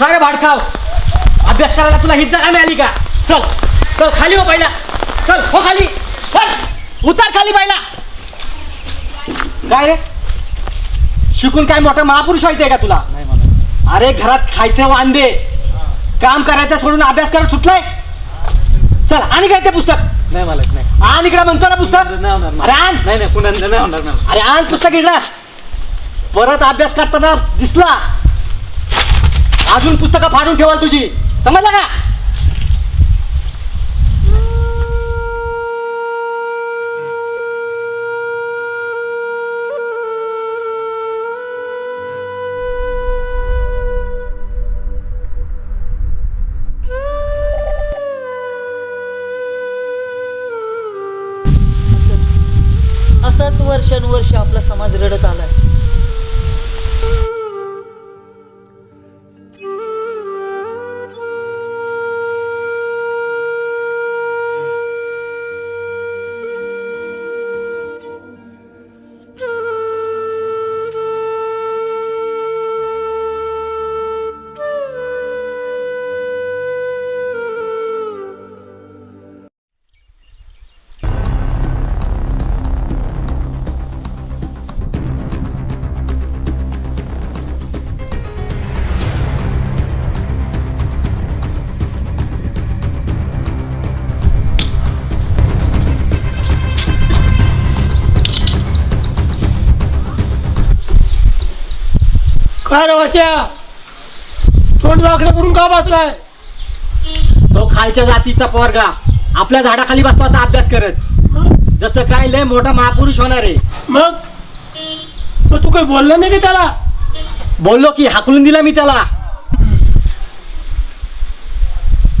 काय रे भाडखाव अभ्यास करायला तुला ही जागा मिळाली का? चल चल खाली हो पहिला. चल हो खाली. चल उतार खाली पहिला. काय रे? शिकून काय मोठा महापुरुष व्हायचंय का तुला? अरे घरात खायचं वांदे. काम करायचं सोडून अभ्यास करत सुटलाय? चल आणि काय ते पुस्तक? नाही मालक नाही. आण इकडे म्हणतो ना पुस्तक? नाही होणार अरे आण. नाही नाही पुन्हा नाही होणार नाही अरे आण पुस्तक इकडं. परत अभ्यास करताना दिसला. अजून पुस्तकं फाडून ठेवाल तुझी. समजलं का? असाच वर्षानुवर्ष आपला समाज रडत आलाय. काय रे वाश्या तोंड वाकडं करून का बसलाय? तो खालच्या जातीचा पोरगा. आपल्या झाडाखाली बसला होता अभ्यास करत. जसं काय लय मोठा महापुरुष होणार आहे. मग? मग तू काही बोलला नाही का त्याला? बोललो की हाकलून दिला मी त्याला.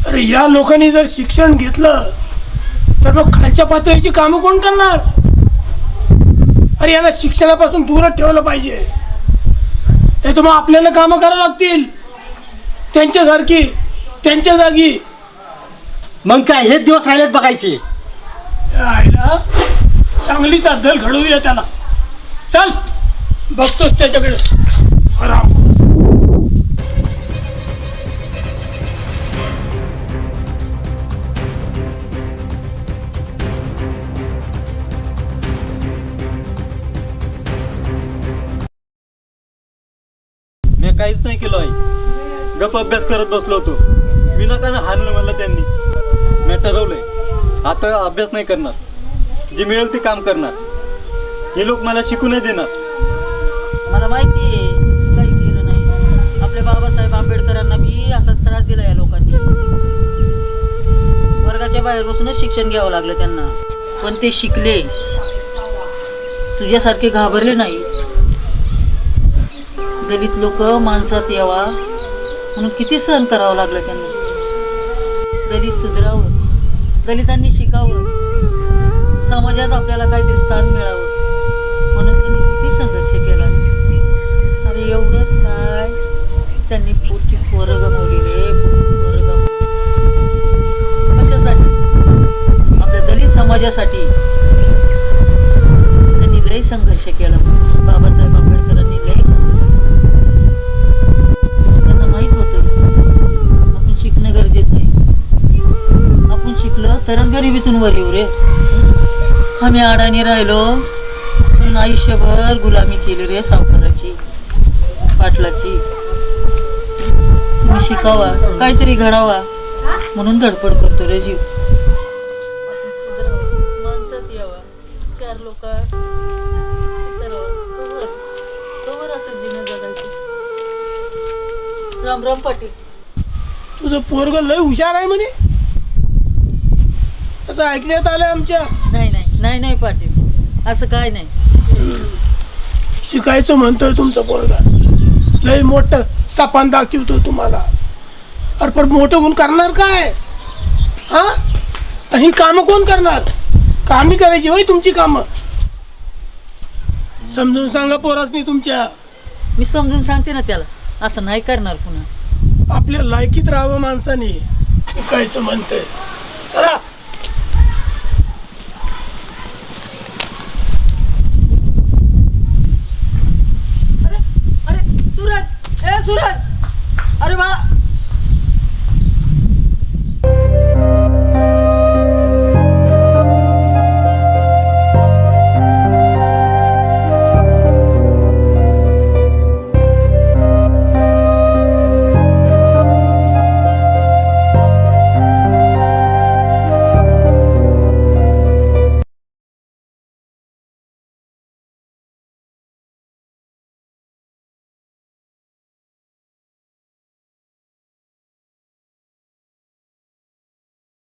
अरे या लोकांनी जर शिक्षण घेतलं तर मग खालच्या पातळीची कामं कोण करणार? अरे यांना शिक्षणापासून दूरच ठेवलं पाहिजे. तर मग आपल्याला कामं करावं लागतील. त्यांच्यासारखी त्यांच्या जागी. मग काय हेच दिवस राहिलेत बघायचे. आईला चांगलीच अद्दल घडवूया त्याला. चल बघतोस त्याच्याकडे. आराम. काहीच नाही केलं आहे गप अभ्यास करत बसलो होतो. विनाकारण हाणलं म्हणलं त्यांनी. मी ठरवलंय आता अभ्यास नाही करणार. जे मिळेल ते काम करणार. हे लोक मला शिकू नाही देणार. मला माहिती आहे तू काही केलं नाही. आपल्या बाबासाहेब आंबेडकरांना बी असाच त्रास दिला या लोकांनी. वर्गाच्या बाहेर बसूनच शिक्षण घ्यावं लागलं त्यांना. पण ते शिकले. तुझ्यासारखे घाबरले नाही दलित लोक माणसात यावा. म्हणून किती सहन करावं लागलं त्यांना? दलित सुधरावं. दलितांनी शिकावं. समाजात आपल्याला काहीतरी स्थान मिळावं. म्हणून त्यांनी किती संघर्ष केला. अरे एवढंच काय? त्यांनी पुढची पोरं गमवली रे पोरं गमवली कशासाठी? आपल्या दलित समाजासाठी. तरच गरिबीतून वर येऊ रे. आम्ही अडाणी राहिलो म्हणून आयुष्यभर गुलामी केली रे सावकाराची पाटलाची. तुम्ही शिकावा काहीतरी घडावा म्हणून धडपड करतो रे जीव. माणसात यावा. चार लोक राम राम पाटील. तुझं पोरग लय हुशार आहे म्हणे. असं ऐकण्यात आलंय आमच्या. नाही नाही नाही नाही पाटील. असं काय नाही. शिकायचं म्हणतोय तुमचं पोरगा. लय मोठं सपान दाखवतो तुम्हाला. अरे पण मोठं होऊन करणार काय? हा? तर ही कामं कोण करणार? कामी करायची होय तुमची कामं. समजून सांगा पोरासनी तुमच्या. मी समजून सांगते ना त्याला. असं नाही करणार पुन्हा. आपल्या लायकीत राहावं माणसाने. शिकायचं म्हणतंय. चला.